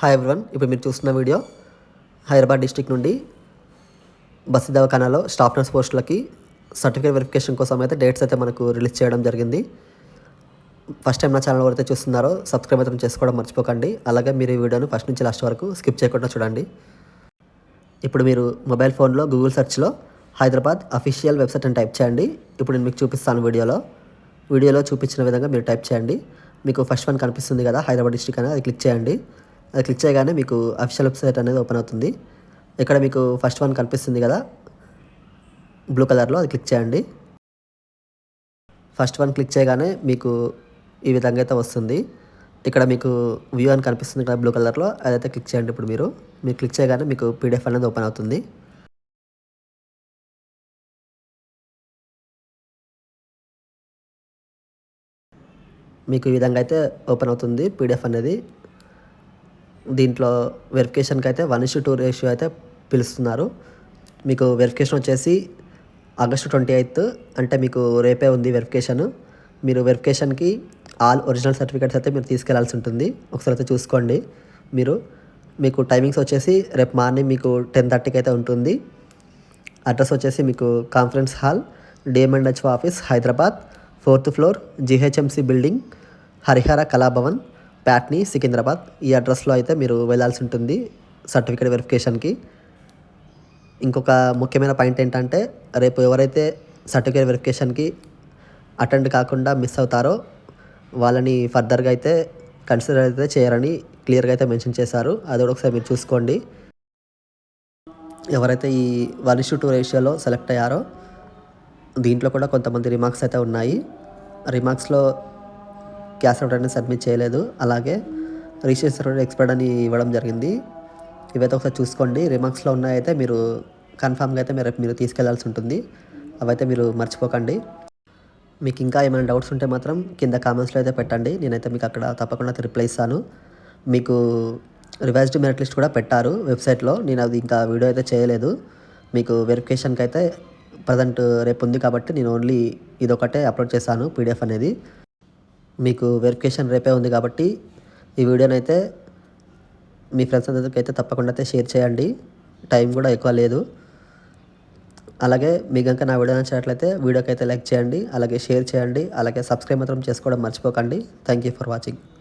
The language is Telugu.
హాయ్ ఎవ్రీవన్ ఇప్పుడు మీరు చూస్తున్న వీడియో హైదరాబాద్ డిస్టిక్ నుండి బస్సు దవాఖానాలో స్టాఫ్ నర్స్ పోస్టులకి సర్టిఫికేట్ వెరిఫికేషన్ కోసం అయితే డేట్స్ అయితే మనకు రిలీజ్ చేయడం జరిగింది. ఫస్ట్ టైం నా ఛానల్ ఎవరైతే చూస్తున్నారో సబ్స్క్రైబ్ అయితే చేసుకోవడం మర్చిపోకండి. అలాగే మీరు ఈ వీడియోను ఫస్ట్ నుంచి లాస్ట్ వరకు స్కిప్ చేయకుండా చూడండి. ఇప్పుడు మీరు మొబైల్ ఫోన్లో గూగుల్ సెర్చ్లో హైదరాబాద్ అఫీషియల్ వెబ్సైట్ అని టైప్ చేయండి. ఇప్పుడు నేను మీకు చూపిస్తాను వీడియోలో. వీడియోలో చూపించిన విధంగా మీరు టైప్ చేయండి. మీకు ఫస్ట్ వన్ కనిపిస్తుంది కదా హైదరాబాద్ డిస్టిక్ అనేది అది క్లిక్ చేయండి. అది క్లిక్ చేయగానే మీకు అఫీషియల్ వెబ్సైట్ అనేది ఓపెన్ అవుతుంది. ఇక్కడ మీకు ఫస్ట్ వన్ కనిపిస్తుంది కదా? బ్లూ కలర్లో అది క్లిక్ చేయండి. ఫస్ట్ వన్ క్లిక్ చేయగానే మీకు ఈ విధంగా అయితే వస్తుంది. ఇక్కడ మీకు వ్యూ అని కనిపిస్తుంది కదా బ్లూ కలర్లో అదైతే క్లిక్ చేయండి ఇప్పుడు మీరు. మీరు క్లిక్ చేయగానే మీకు పీడిఎఫ్ అనేది ఓపెన్ అవుతుంది. మీకు ఈ విధంగా అయితే ఓపెన్ అవుతుంది పీడిఎఫ్ అనేది. దీంట్లో వెరిఫికేషన్కి అయితే వన్ ఇష్యూ టూ రేషియో అయితే పిలుస్తున్నారు. మీకు వెరిఫికేషన్ వచ్చేసి ఆగస్టు ట్వంటీ ఎయిత్ అంటే మీకు రేపే ఉంది వెరిఫికేషన్ మీరు వెరిఫికేషన్కి ఆల్ ఒరిజినల్ సర్టిఫికేట్స్ అయితే మీరు తీసుకెళ్ళాల్సి ఉంటుంది. ఒకసారి అయితే చూసుకోండి మీరు. మీకు టైమింగ్స్ వచ్చేసి రేపు మార్నింగ్ మీకు టెన్ థర్టీకి అయితే ఉంటుంది. అడ్రస్ వచ్చేసి మీకు conference hall DM and HO office Hyderabad fourth floor GHMC building Harihara Kalabhavan Patny Secunderabad ఈ అడ్రస్లో అయితే మీరు వెళ్ళాల్సి ఉంటుంది సర్టిఫికేట్ వెరిఫికేషన్కి. ఇంకొక ముఖ్యమైన పాయింట్ ఏంటంటే రేపు ఎవరైతే సర్టిఫికేట్ వెరిఫికేషన్కి అటెండ్ కాకుండా మిస్ అవుతారో వాళ్ళని ఫర్దర్గా అయితే కన్సిడర్ అయితే చేయరని క్లియర్గా అయితే మెన్షన్ చేశారు. అది కూడా ఒకసారి మీరు చూసుకోండి. ఎవరైతే ఈ వన్ ఇష్యూ టూ రేషియోలో సెలెక్ట్ అయ్యారో దీంట్లో కూడా కొంతమంది రిమార్క్స్ అయితే ఉన్నాయి. రిమార్క్స్లో క్యాష్ అవుట్ అనేది సబ్మిట్ చేయలేదు. అలాగే రిజిస్ట్రేషన్ సర్టిఫికేట్ ఎక్స్పైర్డ్ అని ఇవ్వడం జరిగింది. ఇవైతే ఒకసారి చూసుకోండి. రిమార్క్స్లో ఉన్నాయైతే మీరు కన్ఫామ్గా అయితే మీరు మీరు తీసుకెళ్ళాల్సి ఉంటుంది. అవైతే మీరు మర్చిపోకండి. మీకు ఇంకా ఏమైనా డౌట్స్ ఉంటే మాత్రం కింద కామెంట్స్లో అయితే పెట్టండి. నేనైతే మీకు అక్కడ తప్పకుండా రిప్లై ఇస్తాను. మీకు రివైజ్డ్ మెరిట్ లిస్ట్ కూడా పెట్టారు వెబ్సైట్లో. నేను అది ఇంకా వీడియో అయితే చేయలేదు. మీకు వెరిఫికేషన్కి అయితే ప్రజెంట్ రేపు ఉంది కాబట్టి నేను ఓన్లీ ఇదొకటే అప్లోడ్ చేశాను పీడిఎఫ్ అనేది. మీకు వెరిఫికేషన్ రేపే ఉంది కాబట్టి ఈ వీడియోనైతే మీ ఫ్రెండ్స్ అందరికి అయితే తప్పకుండా అయితే షేర్ చేయండి. టైం కూడా ఎక్కువ లేదు. అలాగే మీకు కనుక నా వీడియో నచ్చినట్లయితే వీడియోకి అయితే లైక్ చేయండి. అలాగే షేర్ చేయండి. అలాగే సబ్స్క్రైబ్ మాత్రం చేసుకోవడం మర్చిపోకండి. Thank you for watching